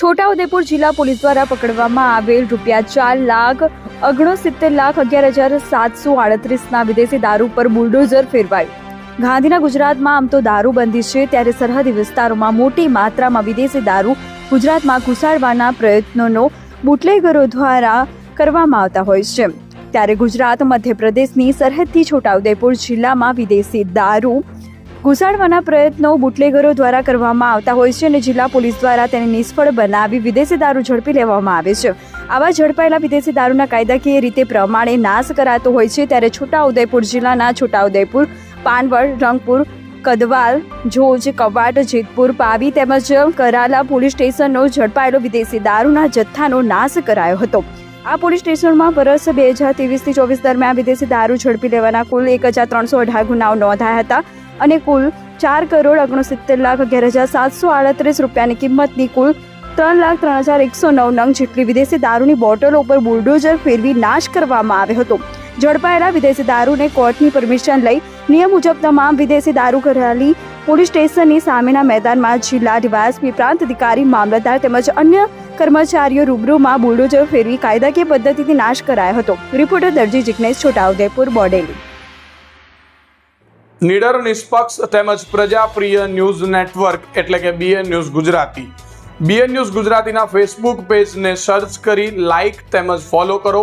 છોટાઉદેપુર જિલ્લા પોલીસ દ્વારા પકડવામાં આવેલ રૂપિયા ચાર લાખ ઓગણસિત્તેર લાખ અગિયાર હજાર સાતસો આડત્રીસના વિદેશી દારૂ પર બુલડોઝર ફેરવાયું ગાંધીના ગુજરાતમાં આમ તો દારૂબંધી છે, ત્યારે સરહદી વિસ્તારોમાં મોટી માત્રામાં વિદેશી દારૂ ગુજરાતમાં ઘુસાડવાના પ્રયત્નોનો બુટલેગરો દ્વારા કરવામાં આવતા હોય છે. ત્યારે ગુજરાત, મધ્યપ્રદેશની સરહદથી છોટાઉદેપુર જિલ્લામાં વિદેશી દારૂ ઘુસાડવાના પ્રયત્નો બુટલેગરો દ્વારા કરવામાં આવતા હોય છે અને જિલ્લા પોલીસ દ્વારા તેને નિષ્ફળ બનાવી વિદેશી દારૂ ઝડપી લેવામાં આવે છે. આવા ઝડપાયેલા વિદેશી દારૂના કાયદાકીય રીતે પ્રમાણે નાશ કરાતો હોય છે ત્યારે છોટાઉદેપુર જિલ્લાના છોટાઉદેપુર, પાનવડ, રંગપુર, કદવાલ, જોજ, કવાટ, જેતપુર, પાવી તેમજ કરાલા પોલીસ સ્ટેશનનો ઝડપાયેલો વિદેશી દારૂના જથ્થાનો નાશ કરાયો હતો. આ પોલીસ સ્ટેશનમાં વર્ષ બે હજાર ત્રેવીસથી ચોવીસ દરમિયાન વિદેશી દારૂ ઝડપી લેવાના કુલ એક હજાર ત્રણસો અઢાર ગુનાઓ નોંધાયા હતા અને કુલ ચાર કરોડ ઓગણસિત્તેર લાખ અગિયાર હજાર સાતસો આડત્રીસ રૂપિયાની કિંમતની કુલ ત્રણ લાખ ત્રણ હજાર એકસો નવ નંગ જેટલી વિદેશી દારૂની બોટલો ઉપર બુલડોઝર ફેરવી નાશ કરવામાં આવ્યો હતો. ઝડપાયેલા વિદેશી દારૂને કોર્ટની પરમિશન લઈ નિયમ મુજબ તમામ વિદેશી દારૂ કરાયેલી પોલીસ સ્ટેશનની સામેના મેદાનમાં જિલ્લા ડીવાયએસપી પ્રાંત અધિકારી, મામલતદાર તેમજ અન્ય કર્મચારીઓ રૂબરૂમાં બુલડોઝર ફેરવી કાયદાકીય પદ્ધતિથી નાશ કરાયો હતો. રિપોર્ટર દરજી જિગ્નેશ છોટાઉદેપુર, બોડેલી. નિડર, નિષ્પક્ષ તેમજ પ્રજાપ્રિય ન્યૂઝ નેટવર્ક એટલે કે BN news Gujarati. BN news ગુજરાતીના ફેસબુક પેજને સર્ચ કરી લાઇક તેમજ ફોલો કરો.